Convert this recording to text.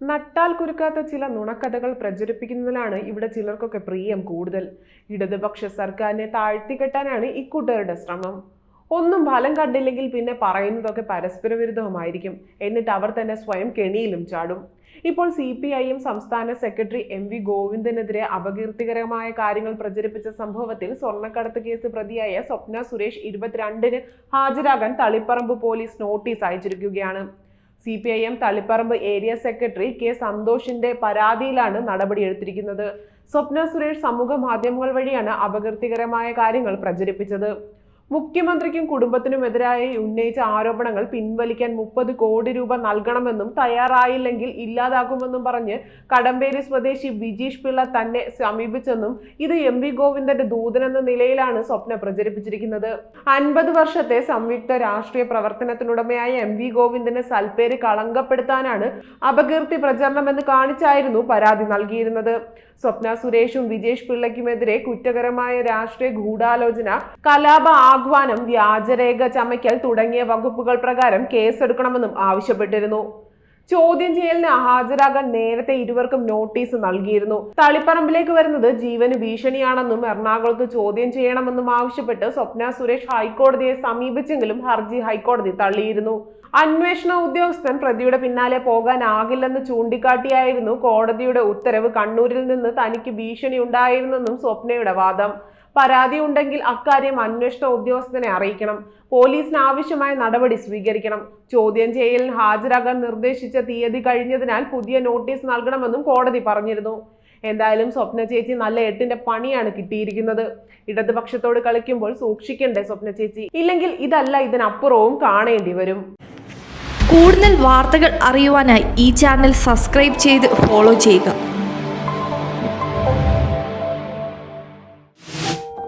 നട്ടാൽ കുരുക്കാത്ത ചില നുണക്കഥകൾ പ്രചരിപ്പിക്കുന്നതിലാണ് ഇവിടെ ചിലർക്കൊക്കെ പ്രിയം കൂടുതൽ. ഇടതുപക്ഷ സർക്കാരിനെ താഴ്ത്തിക്കെട്ടാനാണ് ഇക്കൂട്ടരുടെ ശ്രമം. ഒന്നും ഫലം കണ്ടില്ലെങ്കിൽ പിന്നെ പറയുന്നതൊക്കെ പരസ്പര വിരുദ്ധവുമായിരിക്കും. എന്നിട്ട് അവർ തന്നെ സ്വയം കെണിയിലും ചാടും. ഇപ്പോൾ സി പി ഐ എം സംസ്ഥാന സെക്രട്ടറി എം വി ഗോവിന്ദനെതിരെ അപകീർത്തികരമായ കാര്യങ്ങൾ പ്രചരിപ്പിച്ച സംഭവത്തിൽ സ്വർണക്കടത്ത് കേസ് പ്രതിയായ സ്വപ്ന സുരേഷ് ഇരുപത്തിരണ്ടിന് ഹാജരാകാൻ Taliparamba police notice അയച്ചിരിക്കുകയാണ്. C P I M Taliparamba area secretary K സന്തോഷിന്റെ പരാതിയിലാണ് നടപടിയെടുത്തിരിക്കുന്നത് സ്വപ്ന സുരേഷ് സമൂഹ മാധ്യമങ്ങൾ വഴിയാണ് അപകീർത്തികരമായ കാര്യങ്ങൾ പ്രചരിപ്പിച്ചത്. മുഖ്യമന്ത്രിക്കും കുടുംബത്തിനുമെതിരായി ഉന്നയിച്ച ആരോപണങ്ങൾ പിൻവലിക്കാൻ മുപ്പത് കോടി രൂപ നൽകണമെന്നും തയ്യാറായില്ലെങ്കിൽ ഇല്ലാതാക്കുമെന്നും പറഞ്ഞ് കടമ്പേരി സ്വദേശി ബിജീഷ് പിള്ള തന്നെ സമീപിച്ചെന്നും ഇത് എം വി ഗോവിന്ദന്റെ ദൂതനെന്ന നിലയിലാണ് സ്വപ്ന പ്രചരിപ്പിച്ചിരിക്കുന്നത്. അൻപത് വർഷത്തെ സംയുക്ത രാഷ്ട്രീയ പ്രവർത്തനത്തിനുടമയായ എം വി ഗോവിന്ദനെ സൽപ്പേര് കളങ്കപ്പെടുത്താനാണ് അപകീർത്തി പ്രചരണമെന്ന് കാണിച്ചായിരുന്നു പരാതി നൽകിയിരുന്നത്. സ്വപ്ന സുരേഷും വിജേഷ് പിള്ളയ്ക്കുമെതിരെ കുറ്റകരമായ രാഷ്ട്രീയ ഗൂഢാലോചന കലാപ ആഹ്വാനം വ്യാജരേഖ ചമയ്ക്കൽ തുടങ്ങിയ വകുപ്പുകൾ പ്രകാരം കേസെടുക്കണമെന്നും ആവശ്യപ്പെട്ടിരുന്നു. ചോദ്യം ചെയ്യലിന് ഹാജരാകാൻ നേരത്തെ ഇരുവർക്കും നോട്ടീസ് നൽകിയിരുന്നു. തളിപ്പറമ്പിലേക്ക് വരുന്നത് ജീവന് ഭീഷണിയാണെന്നും എറണാകുളത്ത് ചോദ്യം ചെയ്യണമെന്നും ആവശ്യപ്പെട്ട് സ്വപ്ന സുരേഷ് ഹൈക്കോടതിയെ സമീപിച്ചെങ്കിലും ഹർജി ഹൈക്കോടതി തള്ളിയിരുന്നു. അന്വേഷണ ഉദ്യോഗസ്ഥൻ പ്രതിയുടെ പിന്നാലെ പോകാനാകില്ലെന്ന് ചൂണ്ടിക്കാട്ടിയായിരുന്നു കോടതിയുടെ ഉത്തരവ്. കണ്ണൂരിൽ നിന്ന് തനിക്ക് ഭീഷണി ഉണ്ടായിരുന്നെന്നും സ്വപ്നയുടെ വാദം. പരാതി ഉണ്ടെങ്കിൽ അക്കാര്യം അന്വേഷണ ഉദ്യോഗസ്ഥനെ അറിയിക്കണം. പോലീസിന് ആവശ്യമായ നടപടി സ്വീകരിക്കണം. ചോദ്യം ചെയ്യലിൽ ഹാജരാകാൻ നിർദ്ദേശിച്ച തീയതി കഴിഞ്ഞതിനാൽ പുതിയ നോട്ടീസ് നൽകണമെന്നും കോടതി പറഞ്ഞിരുന്നു. എന്തായാലും സ്വപ്ന ചേച്ചി നല്ല എട്ടിന്റെ പണിയാണ് കിട്ടിയിരിക്കുന്നത്. ഇടതുപക്ഷത്തോട് കളിക്കുമ്പോൾ സൂക്ഷിക്കണ്ടേ സ്വപ്ന ചേച്ചി? ഇല്ലെങ്കിൽ ഇതല്ല ഇതിനപ്പുറവും കാണേണ്ടി വരും. കൂടുതൽ വാർത്തകൾ അറിയുവാനായി ഈ ചാനൽ സബ്സ്ക്രൈബ് ചെയ്ത് ഫോളോ ചെയ്യുക.